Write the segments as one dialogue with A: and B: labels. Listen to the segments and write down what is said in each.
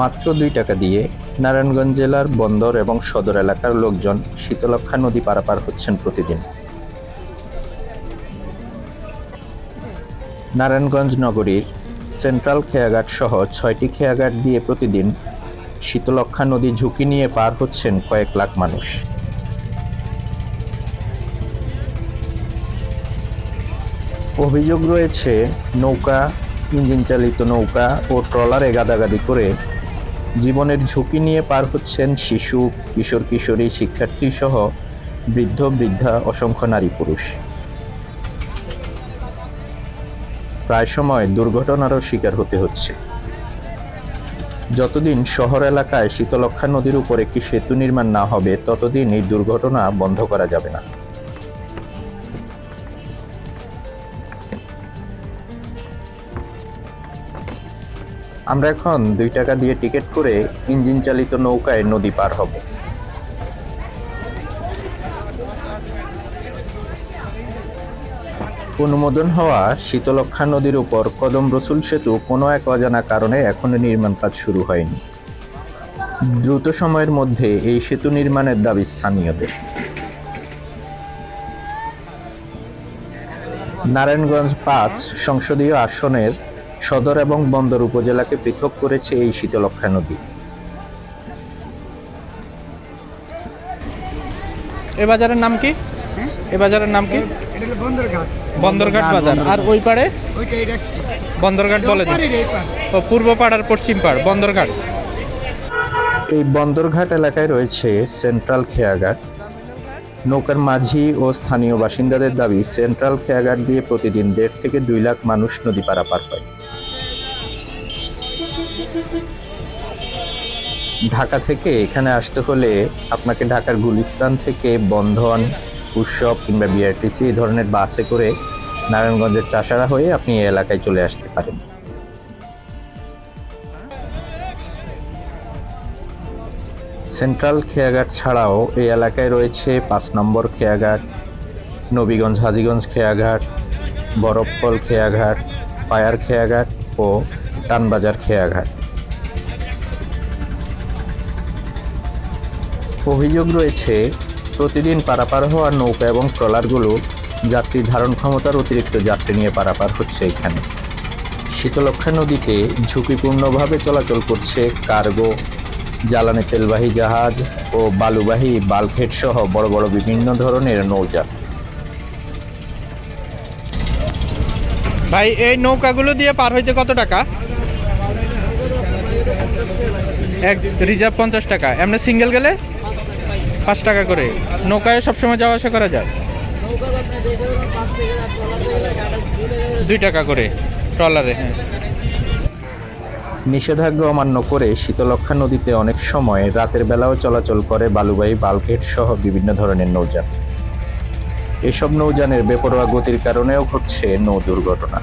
A: মাত্র দুই টাকা দিয়ে নারায়ণগঞ্জ জেলার বন্দর এবং সদর এলাকার লোকজন শীতলক্ষা নদী পারাপার হচ্ছেন প্রতিদিন। নারায়ণগঞ্জ নগরীর সেন্ট্রাল খেয়াঘাট সহ ছয়টি খেয়াঘাট দিয়ে প্রতিদিন শীতলক্ষা নদী ঝুঁকি নিয়ে পার হচ্ছেন কয়েক লাখ মানুষ। অভিযোগ রয়েছে, নৌকা ইঞ্জিন চালিত নৌকা ও ট্রলারে গাদাগাদি করে জীবনের ঝুঁকি নিয়ে পার হচ্ছেন শিশু, কিশোর, কিশোরী, শিক্ষার্থী সহ বৃদ্ধ, বৃদ্ধা, অসংখ্য নারী পুরুষ। প্রায় সময় দুর্ঘটনারও শিকার হতে হচ্ছে। যতদিন শহর এলাকায় শীতলক্ষা নদীর উপর একটি সেতু নির্মাণ না হবে, ততদিন এই দুর্ঘটনা বন্ধ করা যাবে না। আমরা এখন দুই টাকা দিয়ে টিকিট করে ইঞ্জিন চালিত নৌকায় নদী পার হব। অনুমোদন হওয়া শীতলক্ষা নদীর উপর কদম রসুল সেতু কোনো এক অজানা কারণে এখনও নির্মাণ কাজ শুরু হয়নি। দ্রুত সময়ের মধ্যে এই সেতু নির্মাণের দাবি স্থানীয়দের। নারায়ণগঞ্জ পাঁচ সংসদীয় আসনের সদর এবং বন্দর উপজেলাকে পৃথক করেছে এই শীতলক্ষা নদী।
B: এ বাজারের নাম কি? এ বাজারের নাম কি?
C: বন্দরঘাট।
B: বন্দরঘাট বাজার। আর ওই পাড়ে? বন্দরঘাট বলে
C: এই
B: ও পূর্ব পাড় আর পশ্চিম পাড় বন্দরঘাট।
A: এই বন্দরঘাট এলাকায় রয়েছে সেন্ট্রাল খেয়াঘাট। নৌকার মাঝি ও স্থানীয় বাসিন্দাদের দাবি সেন্ট্রাল খেয়াঘাট দিয়ে প্রতিদিন দেড় থেকে দুই লাখ মানুষ নদী পারাপার হয়। ঢাকা থেকে এখানে আসতে হলে আপনাকে ঢাকার গুলিস্তান থেকে বন্ধন, উৎসব কিংবা বিআরটিসি এই ধরনের বাসে করে নারায়ণগঞ্জের চাষারা হয়ে আপনি এই এলাকায় চলে আসতে পারেন। সেন্ট্রাল খেয়াঘাট ছাড়াও এই এলাকায় রয়েছে পাঁচ নম্বর খেয়াঘাট, নবীগঞ্জ, হাজিগঞ্জ খেয়াঘাট বরফফল খেয়াঘাট, পায়ার খেয়াঘাট ও টানবাজার খেয়াঘাট। অভিযোগ রয়েছে, প্রতিদিন পারাপার হওয়া নৌকা এবং ট্রলারগুলো যাত্রী ধারণ ক্ষমতার অতিরিক্ত যাত্রী নিয়ে পারাপার হচ্ছে এখানে। শীতলক্ষা নদীতে ঝুঁকিপূর্ণভাবে চলাচল করছে কার্গো, জ্বালানি তেলবাহী জাহাজ ও বালুবাহী বাল্কহেড সহ বড় বড় বিভিন্ন ধরনের নৌযান
B: ভাই, এই নৌকাগুলো দিয়ে পার হইতে কত টাকা? এক রিজার্ভ পঞ্চাশ টাকা। এমনি সিঙ্গেল গেলে? পাঁচ টাকা করে। নৌকায় সবসময় যাওয়া আসা করা যায়? দুই টাকা করে ট্রলারে হ্যাঁ।
A: নিষেধাজ্ঞা অমান্য করে শীতলক্ষা নদীতে অনেক সময় রাতের বেলাও চলাচল করে বালুবাহী বাল্কহেড সহ বিভিন্ন ধরনের নৌযান। এসব নৌযানের বেপরোয়া গতির কারণেও ঘটছে নৌ দুর্ঘটনা।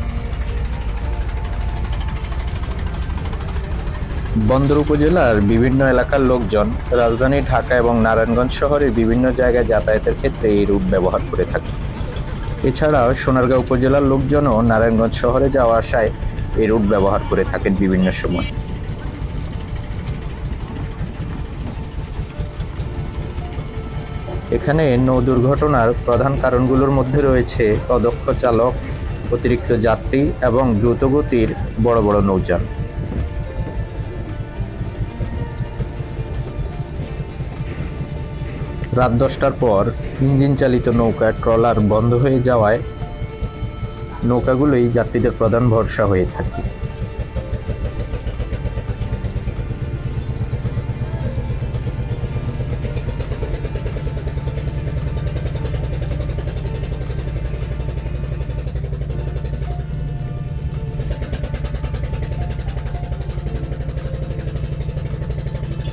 A: বন্দর উপজেলার বিভিন্ন এলাকার লোকজন রাজধানী ঢাকা এবং নারায়ণগঞ্জ শহরের বিভিন্ন জায়গায় যাতায়াতের ক্ষেত্রে এই রুট ব্যবহার করে থাকে। এছাড়াও সোনারগাঁও উপজেলার লোকজনও নারায়ণগঞ্জ শহরে যাওয়া আসায় এই রুট ব্যবহার করে থাকেন বিভিন্ন সময়। এখানে নৌ দুর্ঘটনার প্রধান কারণগুলোর মধ্যে রয়েছে অদক্ষ চালক, অতিরিক্ত যাত্রী এবং দ্রুতগতির বড় বড় নৌযান। রাত দশটার পর ইঞ্জিন চালিত নৌকা ট্রলার বন্ধ হয়ে যাওয়ায় নৌকাগুলোই যাত্রীদের প্রধান ভরসা হয়ে থাকে।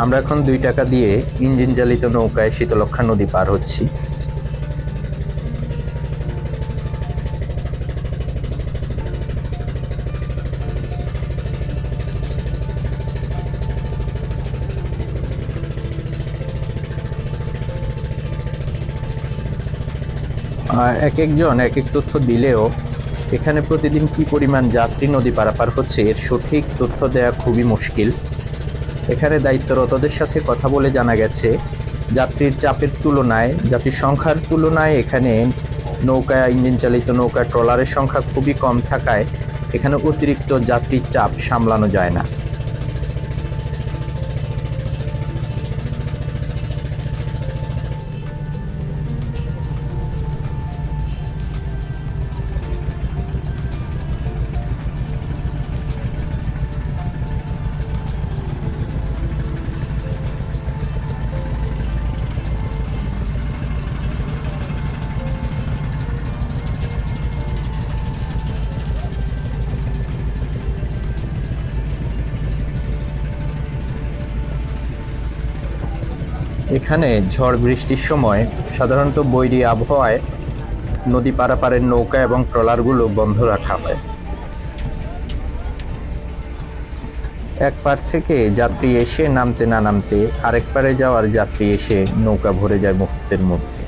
A: আমরা এখন দুই টাকা দিয়ে ইঞ্জিন চালিত নৌকায় শীতলক্ষা নদী পার হচ্ছি। এক একজন এক এক তথ্য দিলেও এখানে প্রতিদিন কি পরিমাণ যাত্রী নদী পারাপার হচ্ছে, এর সঠিক তথ্য দেওয়া খুবই মুশকিল। এখানে দায়িত্বরতদের সাথে কথা বলে জানা গেছে, যাত্রীর চাপের তুলনায়, যাত্রীর সংখ্যার তুলনায় এখানে নৌকা ইঞ্জিন চালিত নৌকা, ট্রলারের সংখ্যা খুবই কম থাকায় এখানে অতিরিক্ত যাত্রীর চাপ সামলানো যায় না। এখানে ঝড় বৃষ্টির সময় সাধারণত বৈরী আবহাওয়ায় নদী পারাপারের নৌকা এবং ট্রলারগুলো বন্ধ রাখা হয়। এক পার থেকে যাত্রী এসে নামতে না নামতে আরেক পারে যাওয়ার যাত্রী এসে নৌকা ভরে যায় মুহূর্তের মধ্যে।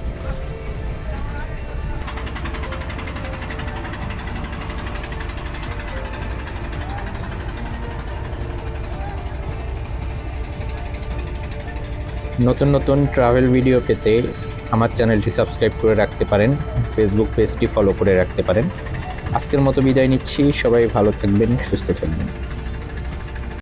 A: নতুন নতুন ট্রাভেল ভিডিও পেতে আমার চ্যানেলটি সাবস্ক্রাইব করে রাখতে পারেন ফেসবুক পেজটি ফলো করে রাখতে পারেন। আজকের মতো বিদায় নিচ্ছি, সবাই ভালো থাকবেন, সুস্থ থাকবেন।